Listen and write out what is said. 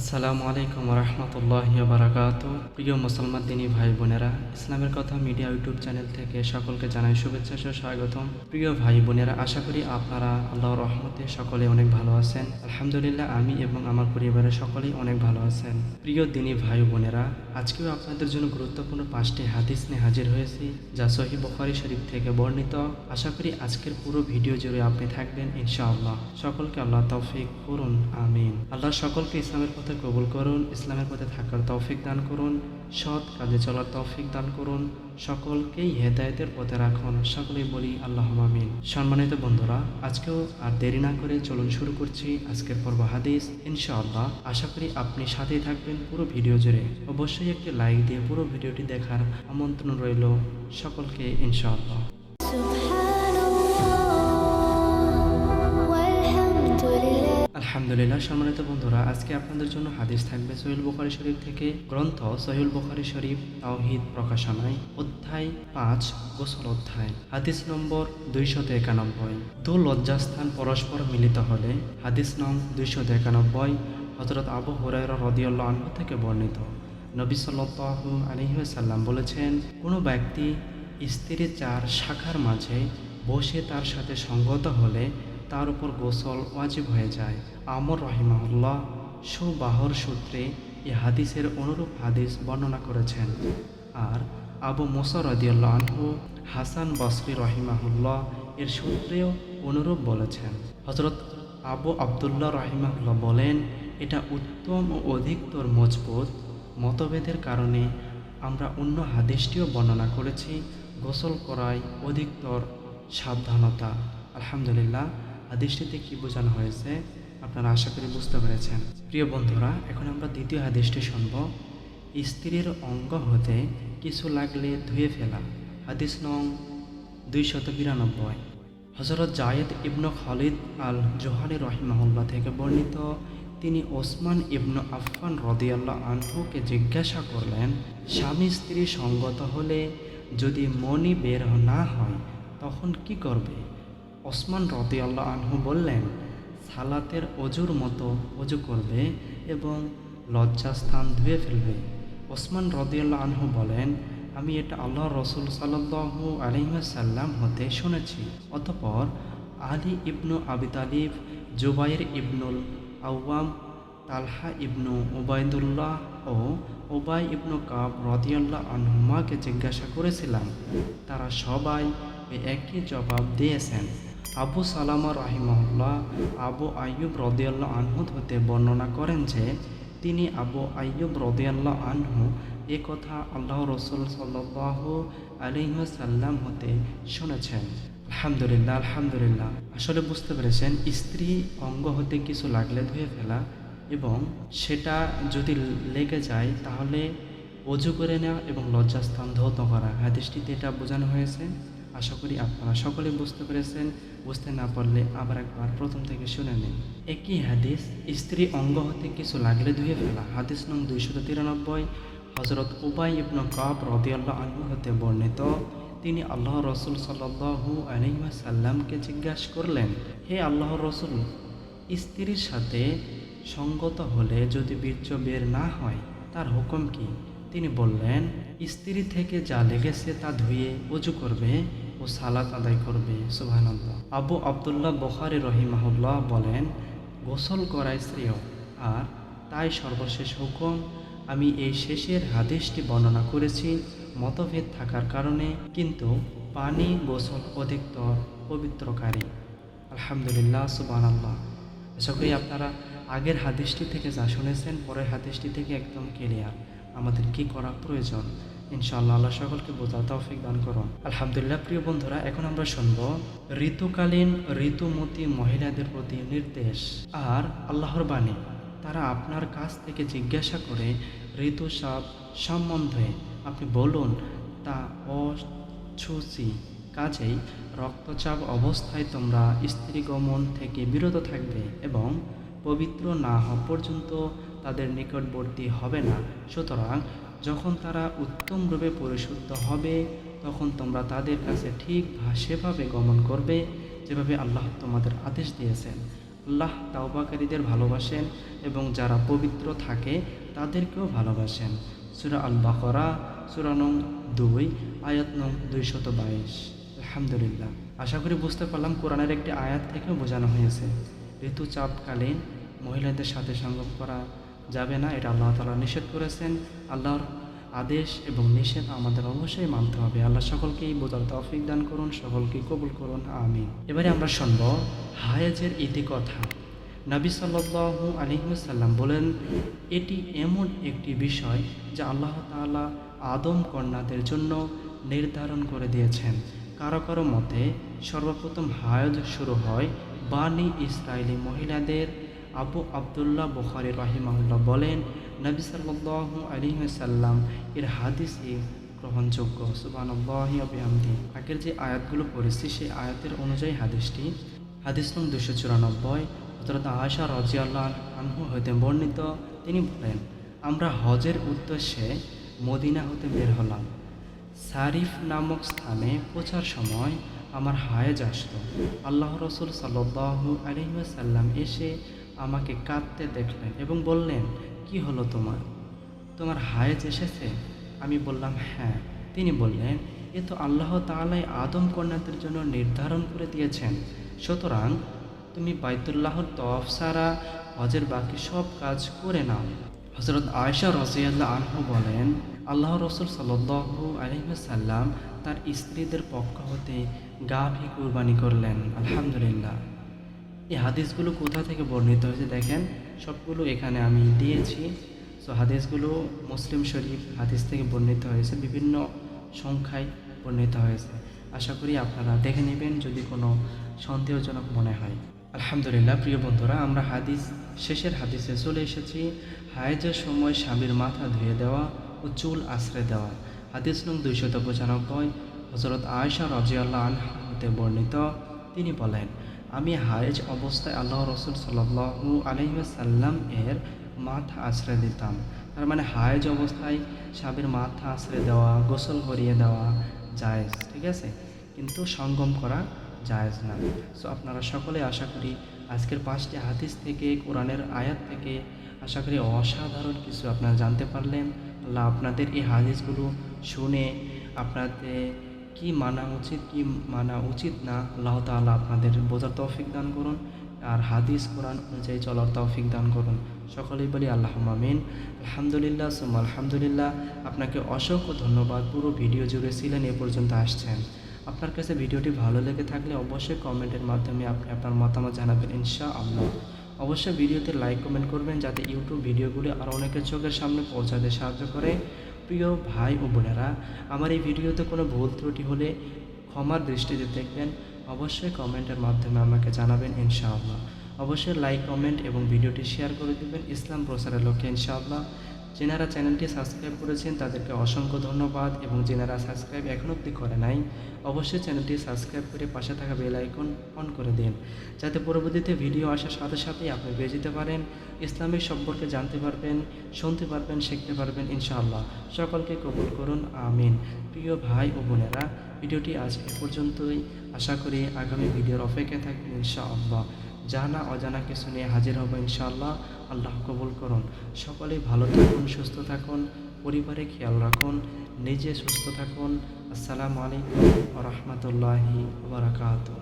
আসসালামু আলাইকুম রহমতুল্লাহ বারাকাত প্রিয় মুসলমান দিনী ভাই বোনেরা, ইসলামের কথা মিডিয়া ইউটিউব চ্যানেল থেকে সকলকে জানাই শুভেচ্ছা ও স্বাগতম। প্রিয় ভাই বোনেরা, আশা করি আপনারা আল্লাহ রহমতে সকলে অনেক ভালো আছেন। আলহামদুলিল্লাহ, আমি এবং আমার পরিবারের সকলেই অনেক ভালো আছেন। প্রিয় দিনী ভাই বোনেরা, আজকেও আপনাদের জন্য গুরুত্বপূর্ণ পাঁচটি হাদিস নিয়ে হাজির হয়েছি, যা সহি বখারি শরীফ থেকে বর্ণিত। আশা করি আজকের পুরো ভিডিও জুড়ে আপনি থাকবেন ইনশাআল্লাহ। সকলকে আল্লাহ তৌফিক করুন, আমিন। আল্লাহ সকলকে ইসলামের পথে কবুল করুন, ইসলামের পথে থাকার তৌফিক দান করুন, সৎ কাজে চলার তৌফিক দান করুন, সকলকেই হেদায়েতের পথে রাখুন, সকলেই বলি আল্লাহ আমিন। সম্মানিত বন্ধুরা, আজকেও আর দেরি না করে চলুন শুরু করছি আজকের পর্ব হাদিস, ইনশাআল্লাহ। আশা করি আপনি সাথেই থাকবেন পুরো ভিডিও জুড়ে। অবশ্যই একটি লাইক দিয়ে পুরো ভিডিওটি দেখার আমন্ত্রণ রইল সকলকে, ইনশাআল্লাহ। আলহামদুলিল্লাহ, সম্মানিত বন্ধুরা, আজকে আপনাদের জন্য হাদিস থাকবে সহিল বুখারি শরীফ থেকে। গ্রন্থ সহিল বুখারি শরীফ, তাওহিদ প্রকাশনায়, অধ্যায় পাঁচ, গোসল অধ্যায়। হাদিস নম্বর দুইশত একানব্বই। দু লজ্জাস্থান পরস্পর মিলিত হলে, হাদিস নং দুইশত একানব্বই হজরত আবু হুরায়রা রদিয়াল্লাহ আনহু থেকে বর্ণিত। নবী সাল্লাল্লাহু আলাইহি ওয়াসাল্লাম বলেছেন, কোনো ব্যক্তি স্ত্রীর চার শাখার মাঝে বসে তার সাথে সঙ্গত হলে তার উপর গোসল ওয়াজিব হয়ে যায়। আমর রহিমাহুল্লাহ সুবাহর সূত্রে এই হাদিসের অনুরূপ হাদিস বর্ণনা করেছেন। আর আবু মোসা রদিয়াল্লাহ আনহু, হাসান বসরি রহিমাহুল্লাহ এর সূত্রেও অনুরূপ বলেছেন। হজরত আবু আবদুল্লাহ রহিমাহুল্লাহ বলেন, এটা উত্তম ও অধিকতর মজবুত মতভেদের কারণে আমরা অন্য হাদিসটিও বর্ণনা করেছি, গোসল করায় অধিকতর সাবধানতা। আলহামদুলিল্লাহ হাদিসটিতে কি বোঝানো হয়েছে আপনারা আশা করি বুঝতে পেরেছেন। প্রিয় বন্ধুরা, এখন আমরা দ্বিতীয় হাদিসটি শুনব। স্ত্রীর অঙ্গ হতে কিছু লাগলে ধুয়ে ফেলা। হাদিস নং দুইশত বিরানব্বই। হজরত জায়েদ ইবনু খালিদ আল জোহানি রহিমাহুল্লাহ থেকে বর্ণিত তিনি ওসমান ইবনু আফফান রদিয়াল্লাহ আনহুকে জিজ্ঞাসা করলেন, স্বামী স্ত্রী সঙ্গত হলে যদি মনি বের না হয়, তখন কি করবে? ওসমান রতি আল্লাহ আনহু বললেন, সালাতের অজুর মতো অজু করবে এবং লজ্জাস্থান ধুয়ে ফেলবে। ওসমান রদিয়াল্লাহ আনহু বলেন, আমি এটা আল্লাহ রসুল সাল্লাহু আলহিমাসাল্লাম হতে শুনেছি। অতপর আলী ইবনু আবি তালিব, জুবাইর ইবনুল আওয়াম তালহা ইবনু ওবায়দুল্লাহ ও ওবাই ইবনু কাব রদিয়াল্লাহ আনহুমাকে জিজ্ঞাসা করেছিলাম। তারা সবাই একই জবাব দিয়েছেন। আবু সালামা রাহিমহল্লা আবু আইয়ুব রদিয়াল্লাহ আনহু হতে বর্ণনা করেন যে, তিনি আবু আইয়ুব রদিয়াল্লাহ আনহু এ কথা আল্লাহ রসুল সাল্লাহ আলিহাসাল্লাম হতে শুনেছেন। আলহামদুলিল্লাহ আলহামদুলিল্লাহ। আসলে বুঝতে পেরেছেন, স্ত্রী অঙ্গ হতে কিছু লাগলে ধুয়ে ফেলা এবং সেটা যদি লেগে যায় তাহলে অজু করে নেওয়া এবং লজ্জাস্থান ধৌত করা। হাদিসটিতে এটা বোঝানো হয়েছে। আশা করি আপনারা সকলে বুঝতে পেরেছেন, বুঝতে না পারলে আবার একবার প্রথম থেকে শুনে নিন। একই হাদিস, স্ত্রী অঙ্গ হতে কিছু লাগলে ধুয়ে ফেলা। হাদিস নং দুইশত তিরানব্বই হজরত উবাই ইবনু কাব রদিয়াল্লাহ আনহু হতে বর্ণিত, তিনি আল্লাহ রসুল সাল্লাহু আলহিমাসাল্লামকে জিজ্ঞাসা করলেন, হে আল্লাহ রসুল, স্ত্রীর সাথে সঙ্গত হলে যদি বীর্য বের না হয়, তার হুকুম কি? তিনি বললেন, স্ত্রী থেকে যা লেগেছে তা ধুয়ে উজু করবে ও সালাত আদায় করবে। সুবহানাল্লাহ। আবু আবদুল্লাহ বখারি রহিমাহুল্লাহ বলেন, গোসল করায় শ্রেয়। আর তাই সর্বশেষ হুকুম, আমি এই শেষের হাদিসটি বর্ণনা করেছি মতভেদ থাকার কারণে, কিন্তু পানি গোসল অধিকতর পবিত্রকারী। আলহামদুলিল্লাহ আশা করি আপনারা আগের হাদিসটি থেকে যা শুনেছেন, পরের হাদিসটি থেকে একদম ক্লিয়ার। আমাদের কি করা প্রয়োজন? ইনশাআল্লাহ আল্লাহ সকলকে বোঝা তৌফিক দান করুন। আলহামদুলিল্লাহ, প্রিয় বন্ধুরা, এখন আমরা শুনব ঋতুকালীন ঋতুমতি মহিলাদের প্রতি নির্দেশ আর আল্লাহর বাণী। তারা আপনার কাছ থেকে জিজ্ঞাসা করে ঋতুস্রাব সম্বন্ধে। আপনি বলুন, তা অছুচি কাজেই রক্তচাপ অবস্থায় তোমরা স্ত্রী গমন থেকে বিরত থাকবে এবং পবিত্র না হওয়া পর্যন্ত তাদের নিকটবর্তী হবে না। সুতরাং যখন তারা উত্তম রূপে পরিশুদ্ধ হবে, তখন তোমরা তাদের কাছে ঠিক সেভাবে গমন করবে যেভাবে আল্লাহ তোমাদের আদেশ দিয়েছেন। আল্লাহ তাওবাকারীদের ভালোবাসেন এবং যারা পবিত্র থাকে তাদেরকেও ভালোবাসেন। সুরা আল বাকরা সুরা নং দুই, আয়াত নং দুইশত বাইশ। আলহামদুলিল্লাহ। আশা করি বুঝতে পারলাম কোরআনের একটি আয়াত থেকেও বোঝানো হয়েছে। ঋতুচাপকালীন মহিলাদের সাথে সঙ্গম করা যাবে না, এটা আল্লাহ তালা নিষেধ করেছেন। আল্লাহর আদেশ এবং নিষেধ আমাদের অবশ্যই মানতে হবে। আল্লাহ সকলকেই বোঝার তৌফিক দান করুন, সকলকে কবুল করুন, আমিন। এবারে আমরা শুনব হায়েজের ইতিকথা নবী সাল্লাল্লাহু আলহিমসাল্লাম বলেন, এটি এমন একটি বিষয় যা আল্লাহ তাআলা আদম কন্যাদের জন্য নির্ধারণ করে দিয়েছেন। কারও কারও মতে, সর্বপ্রথম হায়জ শুরু হয় বানি ইসরায়েলি মহিলাদের আবু আবদুল্লাহ বুখারি রাহিমাহুল্লাহ বলেন, নবী সাল্লাল্লাহু আলাইহি সাল্লাম এর হাদিসে গ্রহণযোগ্য। বিহামদি। আগের যে আয়াতগুলো পড়েছি, সেই আয়াতের অনুযায়ী হাদিসটি, হাদিস নং দুশো চুরানব্বই হজরত আয়সা রাজিয়াল্লাহ আনহু হইতে বর্ণিত। তিনি বলেন, আমরা হজের উদ্দেশ্যে মদিনা হতে বের হলাম। সারিফ নামক স্থানে পৌঁছার সময় আমার হায়েজ আসতো আল্লাহ রসুল সাল্লাহ আলহিসাল্লাম এসে আমাকে কাঁদতে দেখলেন এবং বললেন, কি হলো তোমার? তোমার হায়েজ এসেছে? আমি বললাম হ্যাঁ। তিনি বললেন, এ তো আল্লাহ তাআলাই আদম কন্যাদের জন্য নির্ধারণ করে দিয়েছেন। সুতরাং তুমি বাইতুল্লাহর তফ সারা হজের বাকি সব কাজ করে নাও। হজরত আয়সা রজিয়াল্লাহ আনহু বলেন, আল্লাহ রসুল সাল্লু আলহিমসাল্লাম তার স্ত্রীদের পক্ষ হতে গাভী কুরবানি করলেন। আলহামদুলিল্লাহ। এই হাদিসগুলো কোথা থেকে বর্ণিত হয়েছে দেখেন? সবগুলো এখানে আমি দিয়েছি। সো হাদিসগুলো মুসলিম শরীফ হাদিস থেকে বর্ণিত হয়েছে, বিভিন্ন সংখ্যায় বর্ণিত হয়েছে। আশা করি আপনারা দেখে নেবেন যদি কোনো সন্দেহজনক মনে হয়। আলহামদুলিল্লাহ, প্রিয় বন্ধুরা, আমরা হাদিস, শেষের হাদিসে চলে এসেছি। হায়েজের সময় স্বামীর মাথা ধুয়ে দেওয়া ও চুল আশ্রয় দেওয়া। হাদিস নং দুইশত পঁচানব্বই হজরত আয়সা রাজিয়াল্লাহ আনহা হতে বর্ণিত। তিনি বলেন আমি হায়েজ অবস্থায় আল্লাহ রসুল সাল্লু আলহিসাল্লাম এর মাথা আশ্রয় দিতাম। তার মানে হায়েজ অবস্থায় স্বামীর মাথা আশ্রয় দেওয়া, গোসল করিয়ে দেওয়া জায়েজ, ঠিক আছে? কিন্তু সঙ্গম করা জায়েজ না। সো আপনারা সকলে আশা করি আজকের পাঁচটি হাদিস থেকে, কোরআনের আয়াত থেকে, আশা করি অসাধারণ কিছু আপনারা জানতে পারলেন। আল্লাহ আপনাদের এই হাদিসগুলো শুনে আপনাদের কি মানা উচিত, কি মানা উচিত না, আল্লাহ তাআলা আপনাদের বোঝার তৌফিক দান করুন আর হাদিস, কোরআন অনুযায়ী চলার তৌফিক দান করুন। সকলেই বলি আল্লাহ মামিন আলহামদুলিল্লাহ সুম আলহামদুলিল্লাহ। আপনাকে অসংখ্য ধন্যবাদ, পুরো ভিডিও জুড়ে ছিলেন, এ পর্যন্ত আসছেন। আপনার কাছে ভিডিওটি ভালো লেগে থাকলে অবশ্যই কমেন্টের মাধ্যমে আপনি আপনার মতামত জানাবেন ইনশা আল্লাহ অবশ্যই ভিডিওতে লাইক, কমেন্ট করবেন, যাতে ইউটিউব ভিডিওগুলি আরও অনেকের চোখের সামনে পৌঁছাতে সাহায্য করে। প্রিয় ভাই ও বোনেরা, আমার এই ভিডিওতে কোনো ভুল ত্রুটি হলে ক্ষমার দৃষ্টিতে দেখবেন। অবশ্যই কমেন্টের মাধ্যমে আমাকে জানাবেন ইনশাআল্লাহ। অবশ্যই লাইক, কমেন্ট এবং ভিডিওটি শেয়ার করে দেবেন। ইসলাম প্রচারের লক্ষ্যে ইনশাআল্লাহ। যেনারা চ্যানেলটি সাবস্ক্রাইব করেছেন তাদেরকে অসংখ্য ধন্যবাদ এবং যেনারা সাবস্ক্রাইব এখন অবধি করে নাই, অবশ্যই চ্যানেলটি সাবস্ক্রাইব করে পাশে থাকা বেল আইকন অন করে দিন, যাতে পরবর্তীতে ভিডিও আসার সাথে সাথেই আপনি পেয়ে যেতে পারেন ইসলামিক সম্পর্কে জানতে পারবেন, শুনতে পারবেন, শিখতে পারবেন, ইনশাআল্লাহ। সকলকে কবুল করুন, আমিন। প্রিয় ভাই ও বোনেরা, ভিডিওটি আজ এ পর্যন্তই। আশা করি আগামী ভিডিওর অপেক্ষায় থাকবেন, ইনশাআল্লাহ। জানা অজানা কিছু নিয়ে হাজির হব ইনশাআল্লাহ। আল্লাহ কবুল করুন। সকলে ভালো থাকুন, সুস্থ থাকুন, পরিবারে খেয়াল রাখুন, নিজে সুস্থ থাকুন। আসসালামু আলাইকুম রহমতুল্লাহি বারাকাতুহ।